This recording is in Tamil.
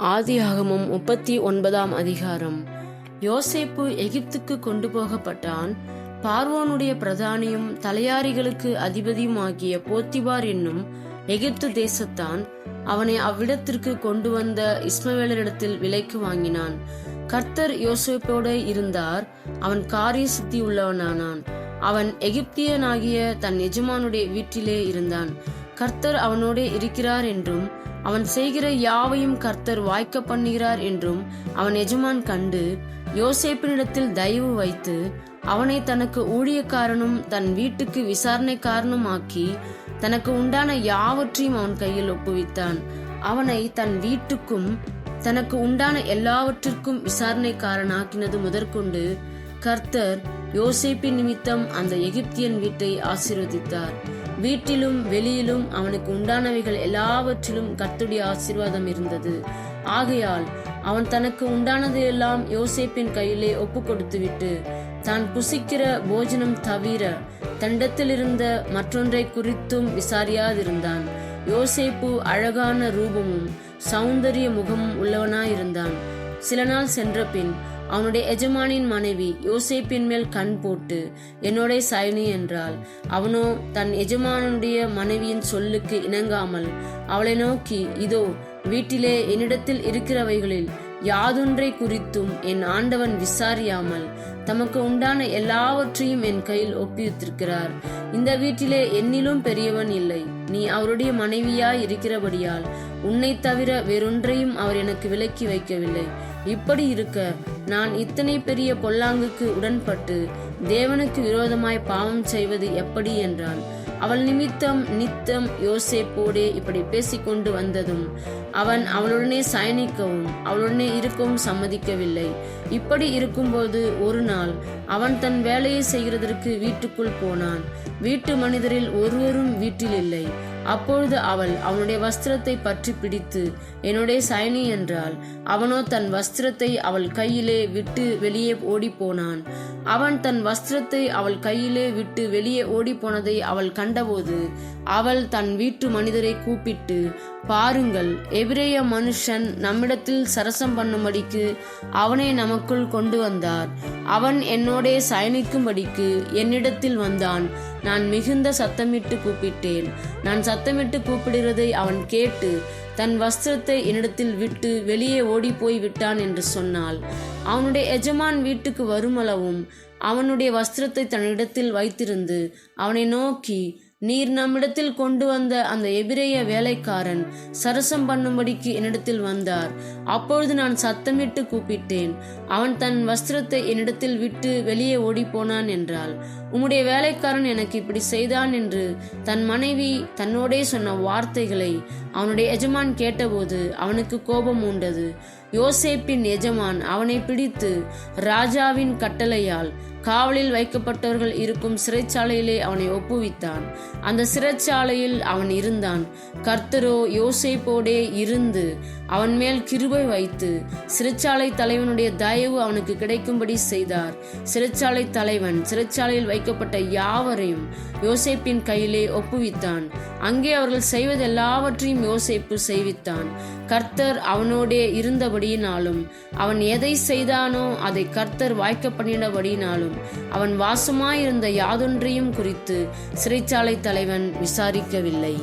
ஆதியாகமும் முப்பத்தி ஒன்பதாம் அதிகாரம். யோசேப்பு எகிப்துக்கு கொண்டு போகப்பட்டான் பார்வோனுடைய பிரதானியும் தலையாரிகளுக்கு அதிபதியுமாகிய போத்திபார் என்னும் எகிப்து தேசத்தான் அவனை அவ்விடத்திற்கு கொண்டு வந்த இஸ்மவேலரிடத்தில் விலைக்கு வாங்கினான். கர்த்தர் யோசேப்போடு இருந்தார். அவன் காரிய சித்தி உள்ளவனானான். அவன் எகிப்தியனாகிய தன் எஜமானுடைய வீட்டிலே இருந்தான். கர்த்தர் அவனோடே இருக்கிறார் என்றும் அவன் செய்கிற யாவையும் கர்த்தர் வாய்க்க பண்ணுகிறார் என்றும் அவன் எஜமான் கண்டு யோசேப்பினிடத்தில் தயவு வைத்து அவனை தனக்கு ஊழியக்காரனும் தன் வீட்டுக்கு விசாரணைக்காரனும் ஆக்கி தனக்கு உண்டான யாவற்றையும் அவன் கையில் ஒப்புவித்தான். அவனை தன் வீட்டுக்கும் தனக்கு உண்டான எல்லாவற்றிற்கும் விசாரணைக்காரனாக்கினது முதற்கொண்டு கர்த்தர் யோசேப்பின் நிமித்தம் அந்த எகிப்தியன் வீட்டை ஆசீர்வதித்தார். வீட்டிலும் வெளியிலும் அவனுக்கு உண்டானவைகள் எல்லாவற்றிலும் கர்த்துடைய ஆசீர்வாதம் இருந்தது. ஆகையால் அவன் தனக்கு உண்டானது எல்லாம் யோசேப்பின் கையிலே ஒப்பு கொடுத்துவிட்டு தான் புசிக்கிற போஜனம் தவிர தண்டத்தில் இருந்த மற்றொன்றை குறித்தும் விசாரியாதிருந்தான். யோசேப்பு அழகான ரூபமும் சௌந்தரிய முகமும் உள்ளவனாயிருந்தான். சில நாள் சென்ற பின் அவனுடைய எஜமானின் மனைவி யோசேப்பின் மேல் கண் போட்டு என்னோட சயனி என்றாள். அவனோ தன் எஜமானுடைய மனைவியின் சொல்லுக்கு இணங்காமல் அவளை நோக்கி இதோ வீட்டிலே என்னிடத்தில் இருக்கிறவைகளில் யாதொன்றை குறித்தும் என் ஆண்டவன் விசாரியாமல் தமக்கு உண்டான எல்லாவற்றையும் என் கையில் ஒப்பித்திருக்கிறார் இந்த வீட்டிலே என்னிலும் பெரியவன் இல்லை. நீ அவருடைய மனைவியாய் இருக்கிறபடியால் உன்னை தவிர வேறொன்றையும் அவர் எனக்கு விலக்கி வைக்கவில்லை. இப்படி இருக்க நான் இத்தனை பெரிய பொல்லாங்குக்கு உடன்பட்டு தேவனுக்கு விரோதமாய் பாவம் செய்வது எப்படி என்றான். அவள் நிமித்தம் நித்தம் யோசேப்போடே இப்படி பேசிக்கொண்டு வந்ததும் அவன் அவளுடனே சயனிக்கவும் அவளுடனே இருக்கவும் சம்மதிக்கவில்லை. இப்படி இருக்கும்போது ஒரு நாள் அவன் தன் வேலையை செய்கிறதற்கு வீட்டுக்குள் போனான். வீட்டு மனிதரில் ஒருவரும் வீட்டில் இல்லை. அப்பொழுது அவள் அவனுடைய வஸ்திரத்தை பற்றி பிடித்து என்னுடைய சயனி என்றாள். அவனோ தன் வஸ்திரத்தை அவள் கையிலே விட்டு வெளியே ஓடிப்போனான். அவன் தன் வஸ்திரத்தை அவள் கையிலே விட்டு வெளியே ஓடிப்போனதை அவள் கண்டபோது அவள் தன் வீட்டு மனிதரை கூப்பிட்டு பாருங்கள் எபிரேய மனுஷன் நம்மிடத்தில் சரசம் பண்ணும்படிக்கு அவனை நமக்குள் கொண்டு வந்தார். அவன் என்னோடே சயனிக்கும்படிக்கு என்னிடத்தில் வந்தான். நான் மிகுந்த சத்தமிட்டு கூப்பிட்டேன். நான் சத்தமிட்டு கூப்பிடுகிறதை அவன் கேட்டு தன் வஸ்திரத்தை என்னிடத்தில் விட்டு வெளியே ஓடிப்போய் விட்டான் என்று சொன்னால் அவனுடைய எஜமான் வீட்டுக்கு வருமளவும் அவனுடைய வஸ்திரத்தை தன்னிடத்தில் வைத்திருந்து அவனை நோக்கி நீர் நம்மிடத்தில் கொண்டு வந்த அந்த எபிரேய வேலைக்காரன் சரசம் பண்ணும்படிக்கு என்னிடத்தில் வந்தார். அப்பொழுது நான் சத்தமிட்டு கூப்பிட்டேன். அவன் தன் வஸ்திரத்தை என்னிடத்தில் விட்டு வெளியே ஓடிப்போனான் என்றாள். உம்முடைய வேலைக்காரன் எனக்கு இப்படி செய்தான் என்று தன் மனைவி தன்னோடே சொன்ன வார்த்தைகளை அவனுடைய எஜமான் கேட்டபோது அவனுக்கு கோபம் உண்டது யோசேப்பின் எஜமான் அவனை பிடித்து ராஜாவின் கட்டளையால் காவலில் வைக்கப்பட்டவர்கள் இருக்கும் சிறைச்சாலையிலே அவனை ஒப்புவித்தான். அந்த சிறைச்சாலையில் அவன் இருந்தான். கர்த்தரோ யோசைப்போடே இருந்து அவன் மேல் கிருபை வைத்து சிறைச்சாலை தலைவனுடைய தயவு அவனுக்கு கிடைக்கும்படி செய்தார். சிறைச்சாலை தலைவன் சிறைச்சாலையில் வைக்கப்பட்ட யாவரையும் யோசைப்பின் கையிலே ஒப்புவித்தான். அங்கே அவர்கள் செய்வது எல்லாவற்றையும் செய்வித்தான். கர்த்தர் அவனோடே இருந்தபடியினாலும் அவன் எதை செய்தானோ அதை கர்த்தர் வாய்க்க பண்ணினபடியினாலும் அவன் வாசமாயிருந்த யாதொன்றையும் குறித்து சிறைச்சாலை தலைவன் விசாரிக்கவில்லை.